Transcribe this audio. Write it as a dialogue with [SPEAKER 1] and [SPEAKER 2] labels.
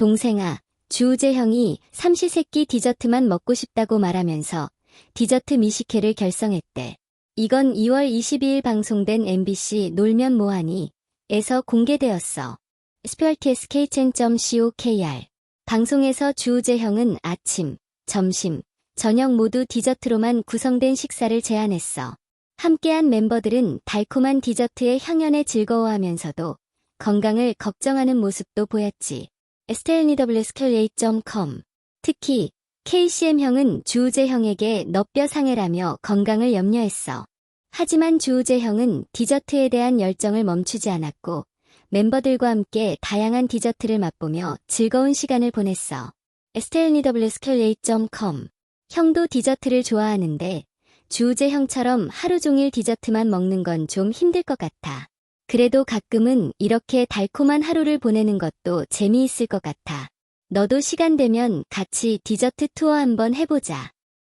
[SPEAKER 1] 동생아, 주우재 형이 삼시세끼 디저트만 먹고 싶다고 말하면서 디저트 미식회를 결성했대. 이건 2월 22일 방송된 MBC 놀면 뭐하니 에서 공개되었어. spurtskchen.co.kr 방송에서 주우재 형은 아침, 점심, 저녁 모두 디저트로만 구성된 식사를 제안했어. 함께한 멤버들은 달콤한 디저트의 향연에 즐거워하면서도 건강을 걱정하는 모습도 보였지. stelnwsq8.com 특히 KCM형은 주우재 형에게 너뼈 상해라며 건강을 염려했어. 하지만 주우재 형은 디저트에 대한 열정을 멈추지 않았고 멤버들과 함께 다양한 디저트를 맛보며 즐거운 시간을 보냈어. stelnwsq8.com 형도 디저트를 좋아하는데 주우재 형처럼 하루 종일 디저트만 먹는 건 좀 힘들 것 같아. 그래도 가끔은 이렇게 달콤한 하루를 보내는 것도 재미있을 것 같아. 너도 시간 되면 같이 디저트 투어 한번 해보자.